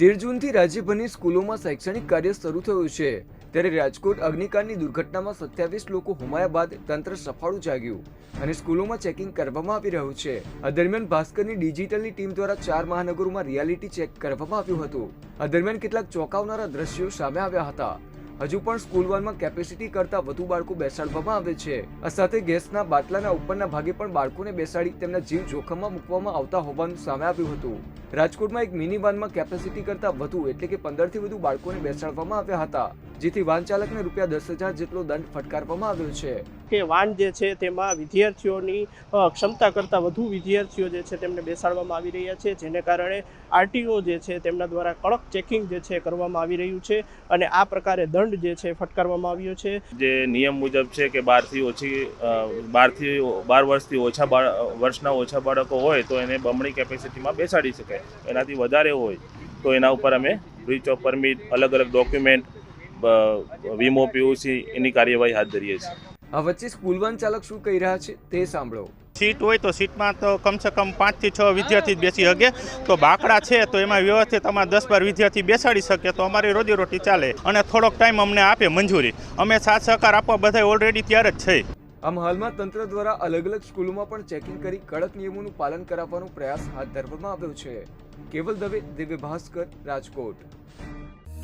તેર જૂનથી રાજ્યભરની સ્કૂલોમાં શૈક્ષણિક કાર્ય શરૂ થયું છે. ત્યારે રાજકોટ અગ્નિકાંડની દુર્ઘટનામાં સત્યાવીસ લોકો હોમાયા બાદ તંત્ર સફાળું જાગ્યું અને સ્કૂલોમાં ચેકિંગ કરવામાં આવી રહ્યું છે. આ દરમિયાન ભાસ્કરની ડિજિટલની ટીમ દ્વારા ચાર મહાનગરોમાં રિયાલિટી ચેક કરવામાં આવ્યું હતું. આ દરમિયાન કેટલાક ચોંકાવનારા દ્રશ્યો સામે આવ્યા હતા. હજુ પણ સ્કૂલ વાનમાં કેપેસિટી કરતા વધુ બાળકો બેસાડવામાં આવે છે. આ સાથે ગેસના બાટલાના ઉપરના ભાગે પણ બાળકોને બેસાડી તેમના જીવ જોખમમાં મૂકવામાં આવતા હોવાનું સામે આવ્યું હતું. રાજકોટમાં એક મિની વાનમાં કેપેસિટી કરતા વધુ એટલે કે પંદરથી વધુ બાળકોને બેસાડવામાં આવ્યા હતા. જેથી વાહન ચાલકને રૂપિયા દસ હજાર જેટલો દંડ ફટકારવામાં આવ્યો છે. કે વાન જે છે તેમાં વિદ્યાર્થીઓની ક્ષમતા કરતાં વધુ વિદ્યાર્થીઓ જે છે તેમને બેસાડવામાં આવી રહ્યા છે જેને કારણે આરટીઓ જે છે તેમના દ્વારા કડક ચેકિંગ જે છે કરવામાં આવી રહ્યું છે અને આ પ્રકારે દંડ જે છે ફટકારવામાં આવ્યો છે. જે નિયમ મુજબ છે કે બારથી ઓછી બારથી બાર વર્ષથી ઓછા બાળ વર્ષના ઓછા બાળકો હોય તો એને બમણી કેપેસિટીમાં બેસાડી શકાય. એનાથી વધારે હોય તો એના ઉપર અમે બ્રીચ ઓફ પરમિટ અલગ અલગ ડોક્યુમેન્ટ વીમો પીયુસી એની કાર્યવાહી હાથ ધરીએ છીએ. આ વચ્ચે સ્કૂલ વાન ચાલક શું કહી રહ્યા છે તે સાંભળો. સીટ હોય તો સીટમાં તો કમસે કમ પાંચથી છ વિદ્યાર્થી જ બેસી શકે. તો બાકડા છે તો એમાં વ્યવસ્થિત અમારે દસ બાર વિદ્યાર્થી બેસાડી શકે તો અમારી રોજીરોટી ચાલે. અને થોડોક ટાઈમ અમને આપે મંજૂરી. અમે સાથ સહકાર આપવા બધા ઓલરેડી ત્યારે જ છે. આમ હાલમાં તંત્ર દ્વારા અલગ અલગ સ્કૂલોમાં પણ ચેકિંગ કરી કડક નિયમોનું પાલન કરાવવાનો પ્રયાસ હાથ ધરવામાં આવ્યો છે. Keval Dave Divya Bhaskar Rajkot.